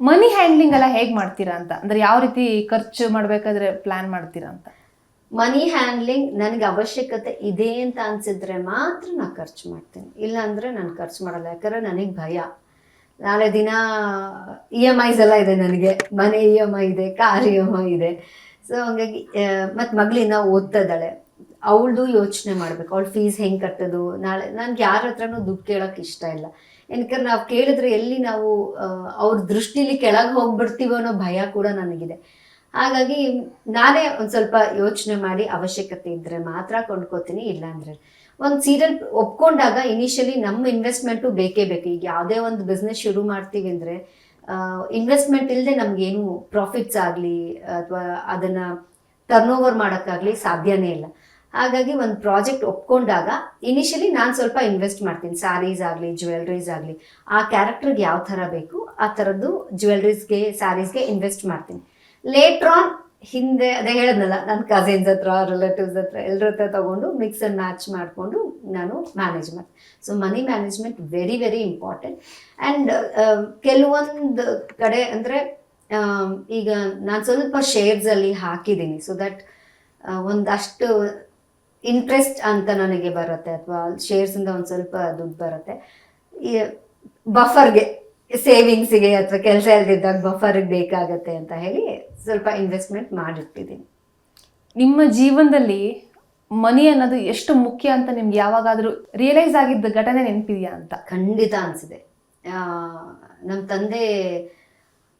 ಮನಿ handling ಎಲ್ಲ ಹೇಗೆ ಮಾಡ್ತೀರಾ ಅಂತ? ಅಂದ್ರೆ ಯಾವ ರೀತಿ ಖರ್ಚು ಮಾಡ್ಬೇಕಾದ್ರೆ ಪ್ಲಾನ್ ಮಾಡ್ತೀರಾ ಅಂತ? ಮನಿ ಹ್ಯಾಂಡ್ಲಿಂಗ್ ನನಗೆ ಅವಶ್ಯಕತೆ ಇದೆ ಅಂತ ಅನ್ಸಿದ್ರೆ ಮಾತ್ರ ನಾ ಖರ್ಚು ಮಾಡ್ತೀನಿ. ಇಲ್ಲ ಅಂದ್ರೆ ನಾನು ಖರ್ಚು ಮಾಡಲ್ಲ. ಯಾಕಂದ್ರೆ ನನಗೆ ಭಯ. ನಾಳೆ ದಿನ ಇ ಎಂ ಐಸ್ ಎಲ್ಲ ಇದೆ ನನಗೆ. ಮನೆ ಇ ಎಂ ಐ ಇದೆ ಕಾರ್ ಇ ಎಂ ಐ ಇದೆ. ಸೊ ಹಂಗಾಗಿ ಮತ್ತು ಮಗಳಿನ ಓದ್ತದಾಳೆ ಅವಳದು ಯೋಚನೆ ಮಾಡ್ಬೇಕು. ಅವಳು ಫೀಸ್ ಹೆಂಗೆ ಕಟ್ಟೋದು? ನಾಳೆ ನನ್ಗೆ ಯಾರ ಹತ್ರನೂ ದುಡ್ಡು ಕೇಳೋಕೆ ಇಷ್ಟ ಇಲ್ಲ. ಏನಕ್ಕೆ ನಾವು ಕೇಳಿದ್ರೆ ಎಲ್ಲಿ ನಾವು ಅವ್ರ ದೃಷ್ಟಿಲಿ ಕೆಳಗೆ ಹೋಗ್ಬಿಡ್ತೀವೋ ಅನ್ನೋ ಭಯ ಕೂಡ ನನಗಿದೆ. ಹಾಗಾಗಿ ನಾನೇ ಒಂದು ಸ್ವಲ್ಪ ಯೋಚನೆ ಮಾಡಿ ಅವಶ್ಯಕತೆ ಇದ್ದರೆ ಮಾತ್ರ ಕೊಂಡ್ಕೋತೀನಿ, ಇಲ್ಲಾಂದ್ರೆ ಒಂದು ಸೀರಿಯಲ್ ಒಪ್ಕೊಂಡಾಗ ಇನಿಷಿಯಲಿ ನಮ್ಮ ಇನ್ವೆಸ್ಟ್ಮೆಂಟು ಬೇಕೇ ಬೇಕು. ಈಗ ಯಾವುದೇ ಒಂದು ಬಿಸ್ನೆಸ್ ಶುರು ಮಾಡ್ತೀವಿ ಅಂದರೆ ಇನ್ವೆಸ್ಟ್ಮೆಂಟ್ ಇಲ್ಲದೆ ನಮಗೇನು ಪ್ರಾಫಿಟ್ಸ್ ಆಗಲಿ, ಅಥವಾ ಅದನ್ನು ಟರ್ನ್ ಓವರ್ ಮಾಡೋಕ್ಕಾಗಲಿ ಸಾಧ್ಯನೇ ಇಲ್ಲ. ಹಾಗಾಗಿ ಒಂದು ಪ್ರಾಜೆಕ್ಟ್ ಒಪ್ಕೊಂಡಾಗ ಇನಿಷಿಯಲಿ ನಾನು ಸ್ವಲ್ಪ ಇನ್ವೆಸ್ಟ್ ಮಾಡ್ತೀನಿ. ಸ್ಯಾರೀಸ್ ಆಗಲಿ ಜ್ಯುವೆಲ್ರೀಸ್ ಆಗಲಿ. ಆ ಕ್ಯಾರೆಕ್ಟರ್ಗೆ ಯಾವ ಥರ ಬೇಕು, ಆ ಥರದ್ದು ಜ್ಯುವೆಲ್ರೀಸ್ಗೆ ಸ್ಯಾರೀಸ್ಗೆ ಇನ್ವೆಸ್ಟ್ ಮಾಡ್ತೀನಿ. ಲೇಟ್ರ್ ಆನ್ ಹಿಂದೆ, ಅದೇ ಹೇಳದ್ನಲ್ಲ ನನ್ನ ಕಸಿನ್ಸ್ ಹತ್ರ ರಿಲೇಟಿವ್ಸ್ ಹತ್ರ ಎಲ್ಲರ ಹತ್ರ ತಗೊಂಡು ಮಿಕ್ಸ್ ಅಂಡ್ ಮ್ಯಾಚ್ ಮಾಡಿಕೊಂಡು ನಾನು ಮ್ಯಾನೇಜ್ ಮಾಡ್ತೀನಿ. So money management very very important and ಕೆಲವೊಂದು ಕಡೆ ಅಂದರೆ ಈಗ ನಾನು ಸ್ವಲ್ಪ ಶೇರ್ಸಲ್ಲಿ ಹಾಕಿದ್ದೀನಿ. ಸೊ ದಟ್ ಒಂದಷ್ಟು ಇಂಟ್ರೆಸ್ಟ್ ಅಂತ ನನಗೆ ಬರುತ್ತೆ ಅಥವಾ ಶೇರ್ಸಿಂದ ಒಂದು ಸ್ವಲ್ಪ ದುಡ್ಡು ಬರುತ್ತೆ. ಬಫರ್ಗೆ ಸೇವಿಂಗ್ಸಿಗೆ ಅಥವಾ ಕೆಲಸ ಇಲ್ದಿದ್ದಾಗ ಬಫರ್ಗೆ ಬೇಕಾಗತ್ತೆ ಅಂತ ಹೇಳಿ ಸ್ವಲ್ಪ ಇನ್ವೆಸ್ಟ್ಮೆಂಟ್ ಮಾಡಿರ್ತಿದ್ದೀನಿ ನಿಮ್ಮ ಜೀವನದಲ್ಲಿ ಮನಿ ಅನ್ನೋದು ಎಷ್ಟು ಮುಖ್ಯ ಅಂತ ನಿಮ್ಗೆ ಯಾವಾಗಾದರೂ ರಿಯಲೈಸ್ ಆಗಿದ್ದ ಘಟನೆ ನೆನಪಿದೆಯಾ ಅಂತ? ಖಂಡಿತ ಅನಿಸಿದೆ. ನಮ್ಮ ತಂದೆ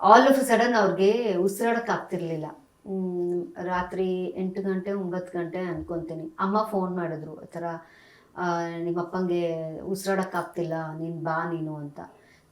ಆಲ್ ಆಫ್ ಸಡನ್ ಅವ್ರಿಗೆ ಉಸಿರಾಡಕ್ಕೆ ಆಗ್ತಿರ್ಲಿಲ್ಲ. ಮ್, ರಾತ್ರಿ ಎಂಟು ಗಂಟೆ, ಒಂಬತ್ತು ಗಂಟೆ ಅನ್ಕೊಂತೀನಿ. ಅಮ್ಮ ಫೋನ್ ಮಾಡಿದ್ರು ಆ ಥರ ನಿಮ್ಮಪ್ಪಂಗೆ ನಿಮ್ಮ ಅಪ್ಪಂಗೆ ಉಸಿರಾಡಕ್ಕೆ ನೀನು ಬಾ ನೀನು ಅಂತ.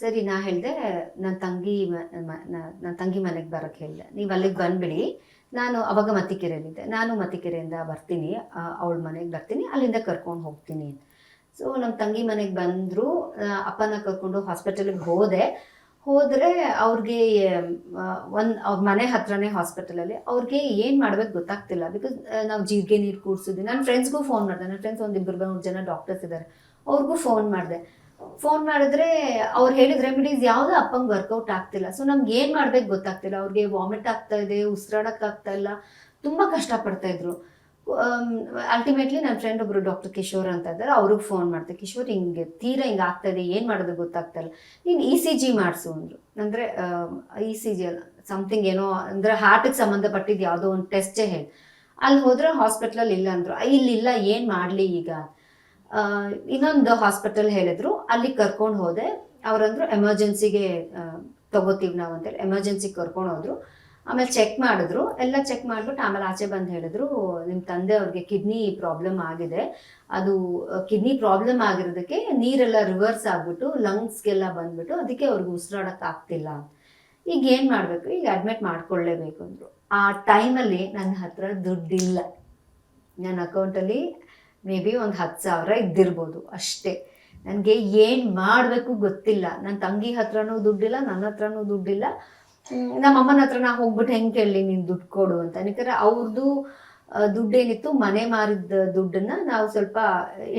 ಸರಿ, ನಾ ಹೇಳಿದೆ ನನ್ನ ತಂಗಿ ನನ್ನ ತಂಗಿ ಮನೆಗೆ ಬರೋಕ್ಕೆ ಹೇಳಿದೆ. ನೀವು ಅಲ್ಲಿಗೆ ಬಂದುಬಿಡಿ. ನಾನು ಅವಾಗ ಮತ್ತಿಕೆರೆಯಲ್ಲಿದ್ದೆ. ನಾನು ಮತ್ತಿಕೆರೆಯಿಂದ ಬರ್ತೀನಿ. ಅವಳ ಮನೆಗೆ ಬರ್ತೀನಿ. ಅಲ್ಲಿಂದ ಕರ್ಕೊಂಡು ಹೋಗ್ತೀನಿ. ಸೊ ನಮ್ಮ ತಂಗಿ ಮನೆಗೆ ಬಂದರು. ಅಪ್ಪನ ಕರ್ಕೊಂಡು ಹಾಸ್ಪಿಟಲ್ಗೆ ಹೋದೆ. ಹೋದರೆ ಅವ್ರಿಗೆ ಒಂದು ಅವ್ರ ಮನೆ ಹತ್ರನೇ ಹಾಸ್ಪಿಟಲಲ್ಲಿ ಅವ್ರಿಗೆ ಏನು ಮಾಡ್ಬೇಕು ಗೊತ್ತಾಗ್ತಿಲ್ಲ ಬಿಕಾಸ್ ನಾವು ಜೀರಿಗೆ ನೀರು ಕೂಡಿಸಿದ್ವಿ. ನನ್ನ ಫ್ರೆಂಡ್ಸ್ಗೂ ಫೋನ್ ಮಾಡಿದೆ. ನನ್ನ ಫ್ರೆಂಡ್ಸ್ ಒಂದು ಇಬ್ಬರು ಮೂರು ಜನ ಡಾಕ್ಟರ್ಸ್ ಇದ್ದಾರೆ ಅವ್ರಿಗೂ ಫೋನ್ ಮಾಡಿದೆ. ಫೋನ್ ಮಾಡಿದ್ರೆ ಅವ್ರು ಹೇಳಿದ ರೆಮಿಡೀಸ್ ಯಾವುದು ಅಪ್ಪಂಗೆ ವರ್ಕೌಟ್ ಆಗ್ತಿಲ್ಲ. ಸೊ ನಮ್ಗೆ ಏನು ಮಾಡ್ಬೇಕು ಗೊತ್ತಾಗ್ತಿಲ್ಲ. ಅವ್ರಿಗೆ ವಾಮಿಟ್ ಆಗ್ತಾ ಇದೆ ಉಸಿರಾಡಕ್ಕೆ ಆಗ್ತಾ ಇಲ್ಲ. ತುಂಬ ಕಷ್ಟಪಡ್ತಾ ಇದ್ರು. ಅಲ್ಟಿಮೇಟ್ಲಿ ನನ್ನ ಫ್ರೆಂಡ್ ಒಬ್ರು ಡಾಕ್ಟರ್ ಕಿಶೋರ್ ಅಂತ ಇದ್ದಾರೆ, ಅವ್ರಿಗೆ ಫೋನ್ ಮಾಡ್ದೆ. ಕಿಶೋರ್ ಹಿಂಗೆ ತೀರಾ ಹಿಂಗೆ ಆಗ್ತದೆ ಏನು ಮಾಡೋದು ಗೊತ್ತಾಗ್ತಲ್ಲ ನೀನು ಇ ಸಿ ಜಿ ಮಾಡಿಸು ಅಂದರು. ಅಂದರೆ ಇ ಸಿ ಜಿ ಅಲ್ಲ ಸಮಥಿಂಗ್ ಏನೋ, ಅಂದರೆ ಹಾರ್ಟಿಗೆ ಸಂಬಂಧಪಟ್ಟಿದ್ದು ಯಾವುದೋ ಒಂದು ಟೆಸ್ಟೇ ಹೇಳಿ. ಅಲ್ಲಿ ಹೋದ್ರೆ ಹಾಸ್ಪಿಟ್ಲಲ್ಲಿ ಇಲ್ಲ ಅಂದರು. ಇಲ್ಲಿಲ್ಲ ಏನು ಮಾಡಲಿ ಈಗ? ಇನ್ನೊಂದು ಹಾಸ್ಪಿಟಲ್ ಹೇಳಿದ್ರು. ಅಲ್ಲಿ ಕರ್ಕೊಂಡು ಹೋದೆ. ಅವರಂದ್ರು ಎಮರ್ಜೆನ್ಸಿಗೆ ತಗೋತೀವಿ ನಾವು ಅಂತೇಳಿ ಎಮರ್ಜೆನ್ಸಿಗೆ ಕರ್ಕೊಂಡು ಹೋದ್ರು. ಆಮೇಲೆ ಚೆಕ್ ಮಾಡಿದ್ರು. ಎಲ್ಲ ಚೆಕ್ ಮಾಡಿಬಿಟ್ಟು ಆಮೇಲೆ ಆಚೆ ಬಂದು ಹೇಳಿದ್ರು ನಿಮ್ಮ ತಂದೆ ಅವ್ರಿಗೆ ಕಿಡ್ನಿ ಪ್ರಾಬ್ಲಮ್ ಆಗಿದೆ. ಅದು ಕಿಡ್ನಿ ಪ್ರಾಬ್ಲಮ್ ಆಗಿರೋದಕ್ಕೆ ನೀರೆಲ್ಲ ರಿವರ್ಸ್ ಆಗಿಬಿಟ್ಟು ಲಂಗ್ಸ್ಗೆಲ್ಲ ಬಂದ್ಬಿಟ್ಟು ಅದಕ್ಕೆ ಅವ್ರಿಗೆ ಉಸಿರಾಡಕ್ಕೆ ಆಗ್ತಿಲ್ಲ. ಈಗ ಏನು ಮಾಡಬೇಕು? ಈಗ ಅಡ್ಮಿಟ್ ಮಾಡ್ಕೊಳ್ಳೇಬೇಕು ಅಂದರು. ಆ ಟೈಮಲ್ಲಿ ನನ್ನ ಹತ್ರ ದುಡ್ಡಿಲ್ಲ. ನನ್ನ ಅಕೌಂಟಲ್ಲಿ ಮೇ ಬಿ ಒಂದು ಹತ್ತು ಸಾವಿರ ಇದ್ದಿರ್ಬೋದು ಅಷ್ಟೇ. ನನಗೆ ಏನು ಮಾಡಬೇಕು ಗೊತ್ತಿಲ್ಲ. ನನ್ನ ತಂಗಿ ಹತ್ರನೂ ದುಡ್ಡಿಲ್ಲ, ನನ್ನ ಹತ್ರನೂ ದುಡ್ಡಿಲ್ಲ. ನಮ್ಮ ಅಮ್ಮನ ಹತ್ರ ನಾ ಹೋಗ್ಬಿಟ್ಟು ಹೆಂಗೆ ಕೇಳಲಿ ನೀನ್ ದುಡ್ಡು ಕೊಡು ಅಂತ. ಯಾಕಂದ್ರೆ ಅವ್ರದ್ದು ದುಡ್ಡೇನಿತ್ತು ಮನೆ ಮಾರಿದ ದುಡ್ಡನ್ನ ನಾವು ಸ್ವಲ್ಪ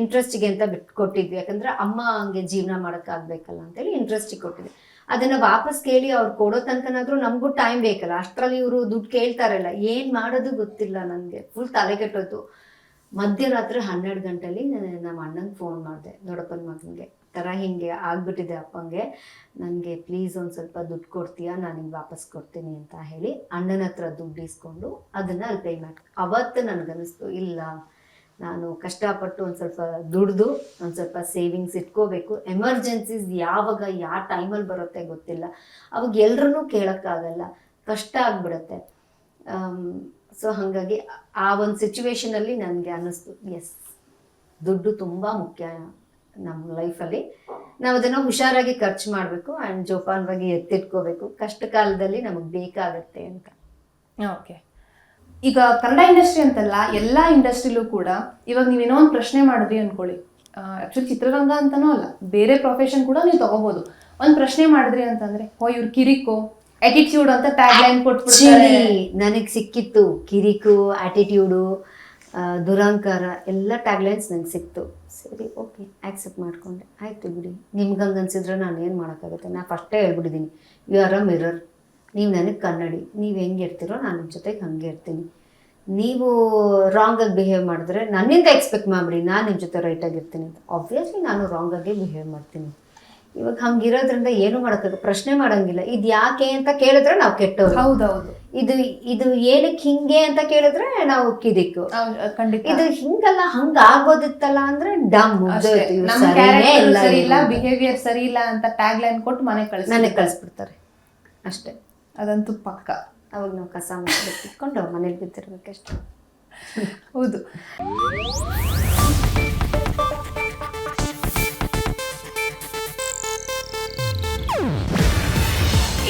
ಇಂಟ್ರೆಸ್ಟಿಗೆ ಅಂತ ಬಿಟ್ಟು ಕೊಟ್ಟಿದ್ವಿ ಯಾಕಂದ್ರೆ ಅಮ್ಮ ಹಂಗೆ ಜೀವನ ಮಾಡೋಕ್ಕಾಗಬೇಕಲ್ಲ ಅಂತೇಳಿ ಇಂಟ್ರೆಸ್ಟಿಗೆ ಕೊಟ್ಟಿದ್ವಿ. ಅದನ್ನ ವಾಪಸ್ ಕೇಳಿ ಅವ್ರು ಕೊಡೋ ತನಕನಾದ್ರೂ ನಮಗೂ ಟೈಮ್ ಬೇಕಲ್ಲ. ಅಷ್ಟರಲ್ಲಿ ಇವರು ದುಡ್ಡು ಕೇಳ್ತಾರಲ್ಲ, ಏನು ಮಾಡೋದು ಗೊತ್ತಿಲ್ಲ ನನಗೆ ಫುಲ್ ತಲೆ ಮಧ್ಯರಾತ್ರಿ ಹನ್ನೆರಡು ಗಂಟೆಲಿ ನಾನು ನಮ್ಮ ಅಣ್ಣಂಗೆ ಫೋನ್ ಮಾಡಿದೆ, ದೊಡ್ಡಪ್ಪನ ಮಗನಿಗೆ. ಥರ ಹಿಂಗೆ ಆಗ್ಬಿಟ್ಟಿದೆ ಅಪ್ಪಂಗೆ. ನನಗೆ ಪ್ಲೀಸ್ ಒಂದು ಸ್ವಲ್ಪ ದುಡ್ಡು ಕೊಡ್ತೀಯಾ? ನಾನು ಹಿಂಗೆ ವಾಪಸ್ ಕೊಡ್ತೀನಿ ಅಂತ ಹೇಳಿ ಅಣ್ಣನ ಹತ್ರ ದುಡ್ಡು ಇಸ್ಕೊಂಡು ಅದನ್ನು ಅಲ್ಲಿ ಪೇ ಮಾಡಿ, ಅವತ್ತು ನನಗನ್ನಿಸ್ತು ಇಲ್ಲ, ನಾನು ಕಷ್ಟಪಟ್ಟು ಒಂದು ಸ್ವಲ್ಪ ದುಡ್ದು, ಒಂದು ಸ್ವಲ್ಪ ಸೇವಿಂಗ್ಸ್ ಇಟ್ಕೋಬೇಕು. ಎಮರ್ಜೆನ್ಸೀಸ್ ಯಾವಾಗ ಯಾವ ಟೈಮಲ್ಲಿ ಬರುತ್ತೆ ಗೊತ್ತಿಲ್ಲ. ಅವಾಗ ಎಲ್ರೂ ಕೇಳೋಕ್ಕಾಗಲ್ಲ ಕಷ್ಟ ಆಗ್ಬಿಡುತ್ತೆ. ಸೊ ಹಾಗಾಗಿ ಆ ಒಂದು ಸಿಚುವೇಶನಲ್ಲಿ ನನಗೆ ಅನ್ನಿಸ್ತು ಎಸ್ ದುಡ್ಡು ತುಂಬ ಮುಖ್ಯ. ನಮ್ಮ ಲೈಫಲ್ಲಿ ನಾವು ಅದನ್ನು ಹುಷಾರಾಗಿ ಖರ್ಚು ಮಾಡಬೇಕು ಆ್ಯಂಡ್ ಜೋಪಾನವಾಗಿ ಎತ್ತಿಟ್ಕೋಬೇಕು. ಕಷ್ಟ ಕಾಲದಲ್ಲಿ ನಮಗೆ ಬೇಕಾಗತ್ತೆ ಅಂತ. ಓಕೆ ಈಗ ಕನ್ನಡ ಇಂಡಸ್ಟ್ರಿ ಅಂತಲ್ಲ ಎಲ್ಲ ಇಂಡಸ್ಟ್ರಿಲೂ ಕೂಡ ಇವಾಗ ನೀವೇನೋ ಒಂದು ಪ್ರಶ್ನೆ ಮಾಡಿದ್ರಿ ಅನ್ಕೊಳ್ಳಿ. ಆ್ಯಕ್ಚುಲಿ ಚಿತ್ರರಂಗ ಅಂತನೂ ಅಲ್ಲ ಬೇರೆ ಪ್ರೊಫೆಷನ್ ಕೂಡ ನೀವು ತಗೋಬಹುದು ಒಂದು ಪ್ರಶ್ನೆ ಮಾಡಿದ್ರಿ ಅಂತಂದ್ರೆ ಓ ಇವ್ರು ಕಿರಿಕೋ ಆಟಿಟ್ಯೂಡ್ ಅಂತ ಟ್ಯಾಗ್ ಲೈನ್ ಕೊಟ್ಬಿಡ್ತಾರೆ. ನನಗೆ ಸಿಕ್ಕಿತ್ತು ಕಿರಿಕು ಆಟಿಟ್ಯೂಡು ದುರಂಕಾರ ಎಲ್ಲ ಟ್ಯಾಗ್ಲೈನ್ಸ್ ನನಗೆ ಸಿಕ್ತು. ಸರಿ ಓಕೆ ಆ್ಯಕ್ಸೆಪ್ಟ್ ಮಾಡಿಕೊಂಡೆ. ಆಯಿತು ಬಿಡಿ. ನಿಮ್ಗೆ ಹಂಗೆ ಅನ್ಸಿದ್ರೆ ನಾನು ಏನು ಮಾಡೋಕ್ಕಾಗುತ್ತೆ? ನಾನು ಫಸ್ಟೇ ಹೇಳ್ಬಿಟ್ಟಿದ್ದೀನಿ ಯು ಆರ್ ಅ ಮಿರರ್ ನೀವು ನನಗೆ ಕನ್ನಡಿ. ನೀವು ಹೆಂಗೆ ಇರ್ತೀರೋ ನಾನು ನಿಮ್ಮ ಜೊತೆಗೆ ಹಂಗೆ ಇರ್ತೀನಿ ನೀವು ರಾಂಗಾಗಿ ಬಿಹೇವ್ ಮಾಡಿದ್ರೆ ನನ್ನಿಂದ ಎಕ್ಸ್ಪೆಕ್ಟ್ ಮಾಡಿಬಿಡಿ. ನಾನು ನಿಮ್ಮ ಜೊತೆ ರೈಟಾಗಿರ್ತೀನಿ ಅಂತ. ಆಬ್ವಿಯಸ್ಲಿ ನಾನು ರಾಂಗಾಗಿ ಬಿಹೇವ್ ಮಾಡ್ತೀನಿ. ಇವಾಗ ಹಂಗಿರೋದ್ರಿಂದ ಏನು ಮಾಡೋಕ್ಕಾಗ ಪ್ರಶ್ನೆ ಮಾಡಂಗಿಲ್ಲ. ಇದು ಯಾಕೆ ಅಂತ ಕೇಳಿದ್ರೆ ನಾವು ಕೆಟ್ಟವ್ರು. ಹೌದೌದು. ಇದು ಇದು ಏನಕ್ಕೆ ಹಿಂಗೆ ಅಂತ ಕೇಳಿದ್ರೆ ನಾವು ಕಿದಿಕ್ಕು. ಖಂಡಿತ. ಇದು ಹಿಂಗಲ್ಲ ಹಂಗ ಆಗೋದಿತ್ತಲ್ಲ ಅಂದ್ರೆ ಡಮ್ ಸರಿ ಇಲ್ಲ ಬಿಹೇವಿಯರ್ ಸರಿ ಇಲ್ಲ ಅಂತ ಟ್ಯಾಗ್ ಲೈನ್ ಕೊಟ್ಟು ಮನೆ ಕಳಿಸಿ ಮನೆ ಕಳಿಸ್ಬಿಡ್ತಾರೆ. ಅಷ್ಟೇ. ಅದಂತೂ ಪಕ್ಕ. ಅವಾಗ ನಾವು ಕಸ ಮಾಡ್ಕೊಂಡು ಇಟ್ಕೊಂಡು ಮನೇಲಿ ಬಿದ್ದಿರ್ಬೇಕಷ್ಟೇ. ಹೌದು.